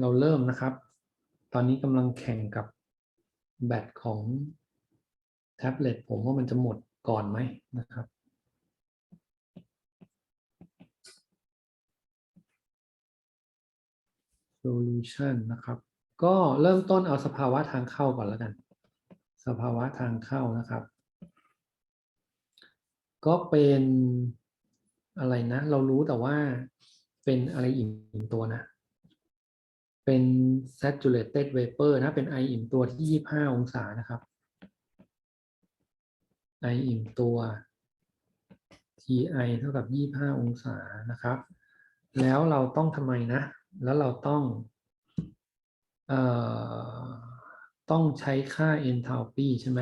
เราเริ่มนะครับ ตอนนี้กำลังแข่งกับแบตของแท็บเล็ตผมว่ามันจะหมดก่อนไหมนะครับ solution นะครับ ก็เริ่มต้นเอาสภาวะทางเข้าก่อนแล้วกัน สภาวะทางเข้านะครับ ก็เป็นอะไรนะ เรารู้แต่ว่าเป็นอะไรอิ่มตัวนะ เป็น saturated vapor นะ เป็นไออิ่มตัวที่ 25 องศานะครับไออิ่มตัว Ti เท่ากับ 25 องศานะครับ แล้วเราต้องทำไมนะ แล้วเราต้องเอ่อต้องใช้ค่า enthalpy ใช่ไหม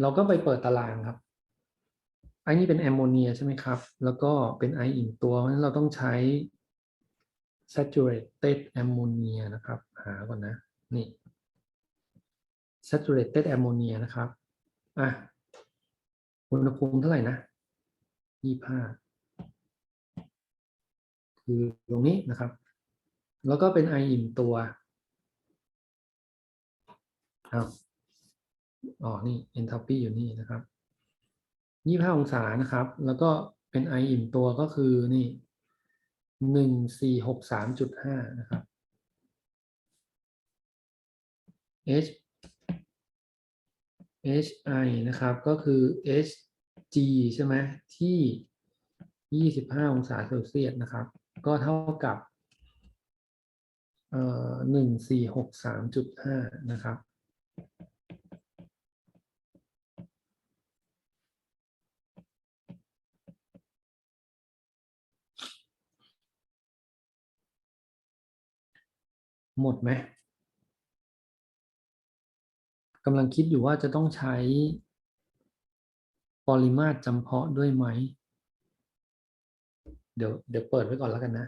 เราก็ไปเปิดตารางครับ ไอ้นี่เป็นแอมโมเนียใช่ไหมครับ แล้วก็เป็นไออิ่มตัวเพราะฉะนั้นเราต้องใช้ saturated ammonia นะครับ หาก่อนนะ นี่ saturated ammonia นะครับ อะ อุณหภูมิเท่าไหร่นะยี่ห้าคือตรงนี้นะครับ แล้วก็เป็นไออิ่มตัวอ้าวอ๋อ นี่ enthalpy อยู่นี่นะครับยี่ห้าองศานะครับ แล้วก็เป็นไออิ่มตัวก็คือนี่ หนึ่งสี่หกสามจุดห้านะครับ H HI นะครับ ก็คือ HG ใช่ไหมที่ยี่สิบห้าองศาเซลเซียสนะครับ ก็เท่ากับเอ่อหนึ่งสี่หกสามจุดห้านะครับ หมดไหมกำลังคิดอยู่ว่าจะต้องใช้ปริมาตรจำเพาะด้วยไหม เดี๋ยวเดี๋ยวเปิดไว้ก่อนแล้วกันนะ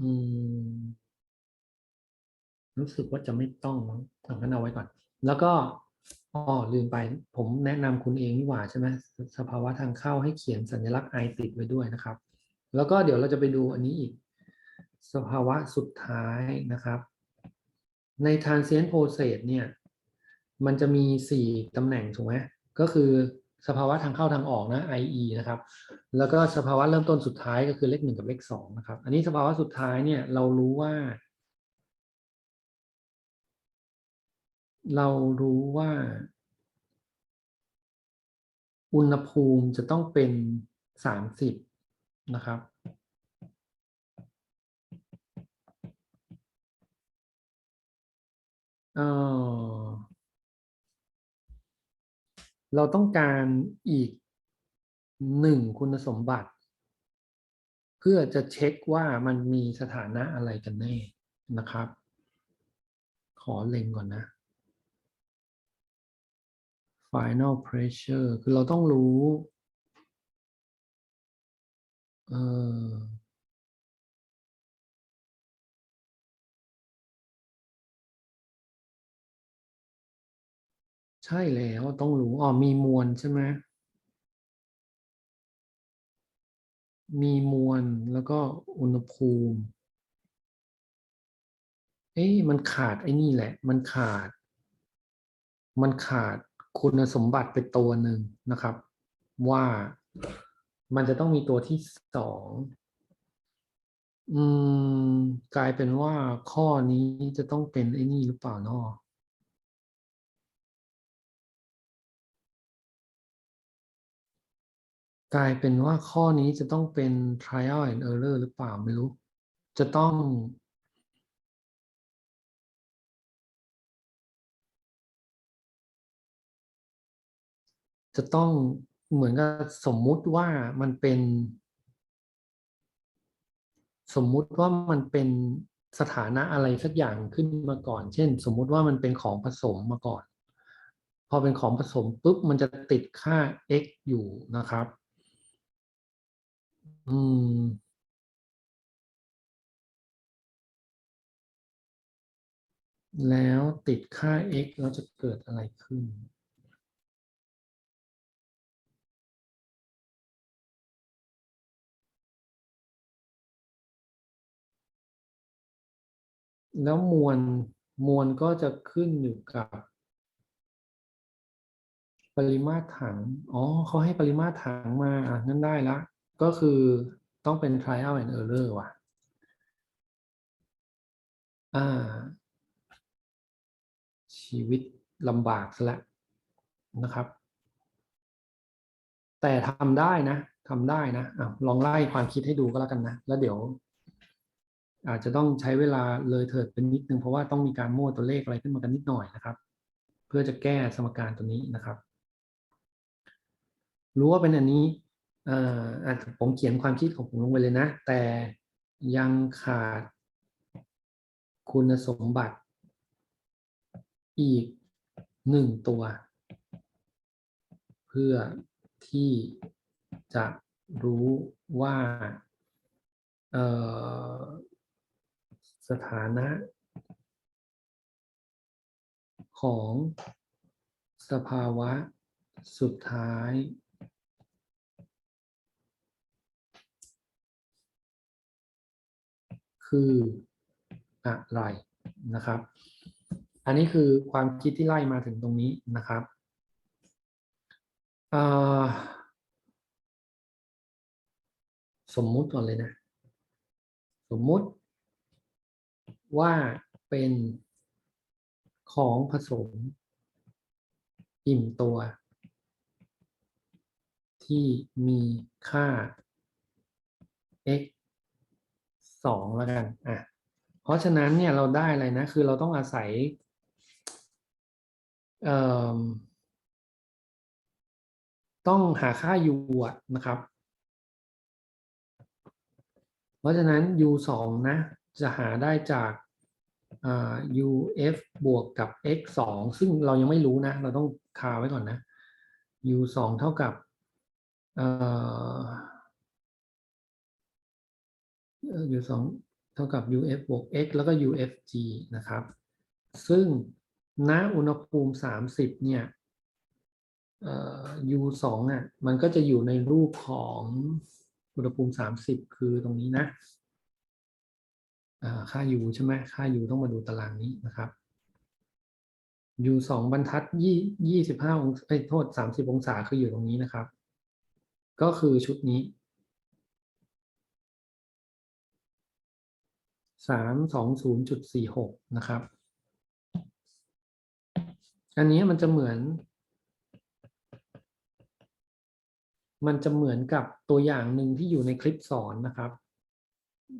อืม รู้สึกว่าจะไม่ต้องมั้งเอางั้นเอาไว้ก่อน แล้วก็อ๋อลืมไป ผมแนะนำคุณเองนี่หว่าใช่ไหมสภาวะทางเข้าให้เขียนสัญลักษณ์ไอติดไว้ด้วยนะครับ แล้วก็เดี๋ยวเราจะไปดูอันนี้อีก สภาวะสุดท้ายนะครับ ใน transient process เนี่ย มันจะมี 4ตำแหน่งถูกไหมก็คือสภาวะทางเข้าทางออกนะ IE นะครับ แล้วก็สภาวะเริ่มต้นสุดท้ายก็คือเลขหนึ่งกับเลขสองนะครับ อันนี้สภาวะสุดท้ายเนี่ยเรารู้ว่า เรารู้ว่า อุณหภูมิจะต้องเป็นสามสิบนะครับ เออเราต้องการอีกหนึ่งคุณสมบัติ เพื่อจะเช็คว่ามันมีสถานะอะไรกันแน่นะครับ ขอเล็งก่อนนะ final pressure คือเราต้องรู้ เออ ใช่แล้วต้องรู้อ๋อมีมวลใช่ไหมมีมวลแล้วก็อุณหภูมิ เอ๊ะมันขาดไอ้นี่แหละ มันขาด มันขาดคุณสมบัติไปตัวหนึ่งนะครับ ว่ามันจะต้องมีตัวที่สองอืม กลายเป็นว่าข้อนี้จะต้องเป็นไอ้นี่หรือเปล่านาะ กลายเป็นว่าข้อนี้จะต้องเป็น trial and error หรือเปล่าไม่รู้ จะต้อง จะต้องเหมือนกับสมมุติว่ามันเป็น สมมุติว่ามันเป็นสถานะอะไรสักอย่างขึ้นมาก่อน เช่น สมมุติว่ามันเป็นของผสมมาก่อน พอเป็นของผสมปุ๊บมันจะติดค่า x อยู่นะครับ แล้วติดค่า x เราจะเกิดอะไรขึ้น แล้วมวลมวลก็จะขึ้นอยู่กับ ปริมาตรถัง อ๋อเขาให้ปริมาตรถังมาอะงั้นได้ละ ก็คือต้องเป็น trial and error ว่ะ อ่า ชีวิตลำบากซะแล้วนะครับ แต่ทำได้นะทำได้นะอะลองไล่ความคิดให้ดูก็แล้วกันนะ แล้วเดี๋ยว อาจจะต้องใช้เวลาเลยเถิดเป็นนิดนึงเพราะว่าต้องมีการมั่วตัวเลขอะไรขึ้นมากันนิดหน่อยนะครับ เพื่อจะแก้สมการตัวนี้นะครับ รู้ว่าเป็นอันนี้ อ่าจผมเขียนความคิดของผมลงไปเลยนะ แต่ยังขาดคุณสมบัติ อีกหนึ่งตัว เพื่อที่จะรู้ว่าสถานะ ของสภาวะสุดท้าย คืออะไรนะครับ อันนี้คือความคิดที่ไล่มาถึงตรงนี้นะครับสมมุติก่อนเลยนะ สมมุติ ว่าเป็นของผสมอิ่มตัว ที่มีค่า x สองแล้วกันอะเพราะฉะนั้นเนี่ยเราได้อะไรนะ คือเราต้องอาศัยเอ่อต้องหาค่า u อะนะครับ เพราะฉะนั้น u สองนะ จะหาได้จากอ uf บวกกับ x สองซึ่งเรายังไม่รู้นะ เราต้องคาไว้ก่อนนะ u สองเท่ากับเอ่อ u สองเท่ากับ uf บวก x แล้วก็ ufg นะครับ ซึ่งณอุณหภูมิ 30 เนี่ย u สองอะ มันก็จะอยู่ในรูปของอุณหภูมิ 30 คือตรงนี้นะค่า u ใช่ไหมค่า u ต้องมาดูตารางนี้นะครับ u สองบรรทัดยี่ยี่สิบห้าองศาเอ้ยโทษสามสิบองศาคืออยู่ตรงนี้นะครับ ก็คือชุดนี้ สามสองศูนย์จุดสี่หกนะครับ อันนี้มันจะเหมือน มันจะเหมือนกับตัวอย่างหนึ่งที่อยู่ในคลิปสอนนะครับ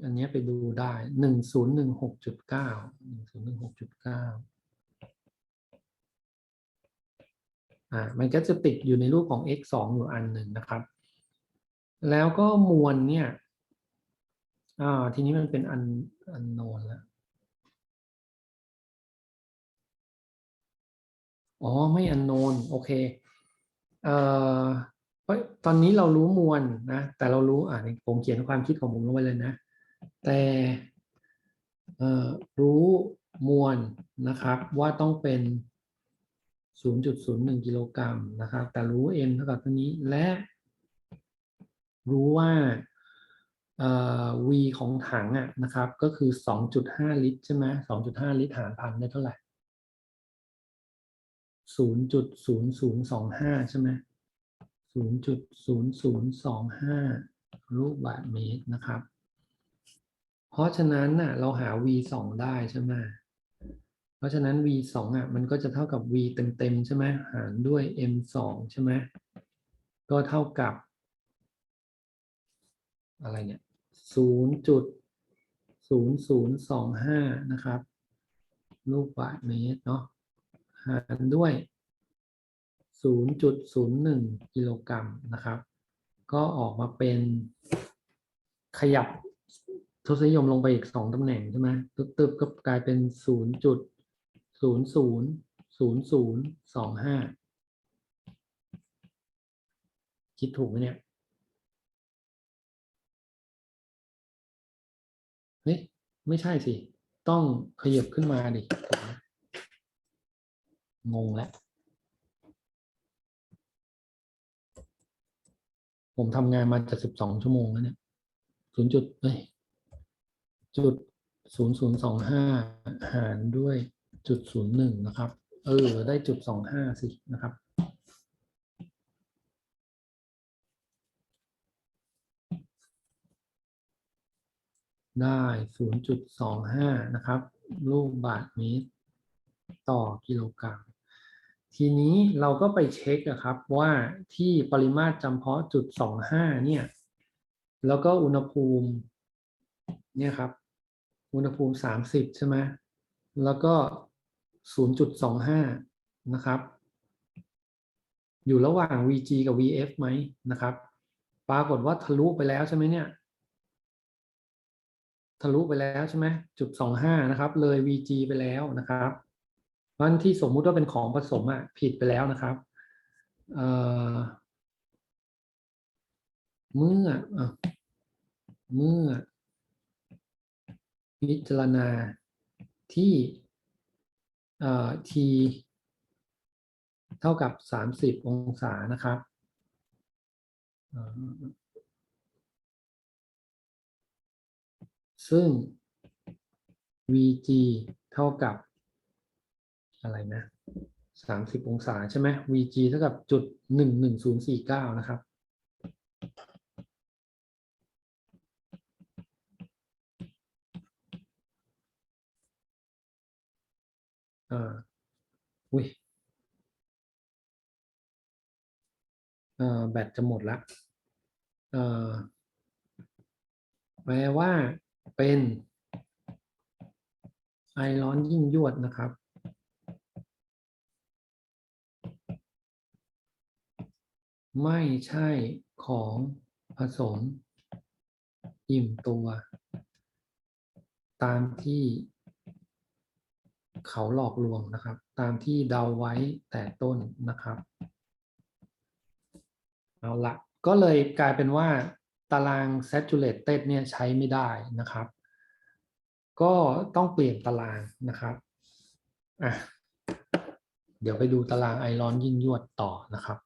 อันนี้ไปดูได้หนึ่งศูนย์หนึ่งหกจุดเก้าหนึ่งศูนย์หนึ่งหกจุดเก้าอ่ามันก็จะติดอยู่ในรูปของ x สองอยู่อันหนึ่งนะครับ แล้วก็มวลเนี่ย อ่าทีนี้มันเป็นอันอันโนนแล้วอ๋อไม่อันโนนโอเคเอ่อเตอนนี้เรารู้มวลนะ แต่เรารู้อ่านผมเขียนความคิดของผมลงไปเลยนะ แต่เอ่อรู้มวลนะครับ ว่าต้องเป็น 0.01 กิโลกรัมนะครับ แต่รู้ m เท่ากับเท่านี้และรู้ว่า v ของถังอะนะครับ ก็คือ 2.5 ลิตรใช่ไหม2.5 ลิตรหารพันได้เท่าไหร่ 0.0025 ใช่ไหม0.0025 ลูกบาศก์เมตรนะครับ เพราะฉะนั้นน่ะเราหา v 2ได้ใช่ไหมเพราะฉะนั้น v 2อะมันก็จะเท่ากับ v เต็มๆใช่ไหมหารด้วย m 2ใช่ไหมก็เท่ากับ อะไรเนี่ย 0.0025 นะครับ ลูกบาศก์เมตรเนาะหารด้วย 0.01 กิโลกรัมนะครับ ก็ออกมาเป็นขยับทศนิยมลงไปอีกสองตำแหน่งใช่ไหมตึบๆก็กลายเป็น 0.000025 คิดถูกไหมเนี่ย ฮ้ยไม่ใช่สิ ต้องขยับขึ้นมาดิ งงแล้ว ผมทำงานมาจะสิบสองชั่วโมงแล้วเนี่ยศูนย์จุดเอ้ยจุดศูนย์ศูนย์สองห้าหารด้วยจุดศูนย์หนึ่งนะครับ เออ ได้จุดสองห้าสินะครับ ได้ศูนย์จุดสองห้านะครับ ลูกบาทเมตร ต่อกิโลกรัม ทีนี้เราก็ไปเช็คอะครับว่าที่ปริมาตรจำเพาะจุดสองห้าเนี่ย แล้วก็อุณหภูมิ เนี่ยครับ อุณหภูมิสามสิบใช่ไหม แล้วก็ศูนย์จุดสองห้านะครับ อยู่ระหว่าง VG กับ VF ไหมนะครับ ปรากฏว่าทะลุไปแล้วใช่ไหมเนี่ย ทะลุไปแล้วใช่ไหมจุดสองห้านะครับ เลย VG ไปแล้วนะครับเพราะฉะนั้นที่สมมุติว่าเป็นของผสมอะผิดไปแล้วนะครับเเมื่ออเมื่อ พิจารณาที่เอ่อ t เท่ากับสามสิบองศานะครับ ซึ่ง vg เท่ากับ อะไรนะสามสิบองศาใช่ไหม vg เท่ากับจุดหนึ่งหนึ่งศูนย์สี่เก้านะครับ อ่า อุ้ยอ่อแบตจะหมดละอ่อแปลว่า เป็นไอร้อนยิ่งยวดนะครับ ไม่ใช่ของผสมอิ่มตัว ตามที่เขาหลอกลวงนะครับ ตามที่เดาไว้แต่ต้นนะครับ เอาละก็เลยกลายเป็นว่า ตาราง saturated เนี่ยใช้ไม่ได้นะครับ ก็ต้องเปลี่ยนตารางนะครับอะเดี๋ยวไปดูตารางไอรอนยิ่งยวดต่อนะครับ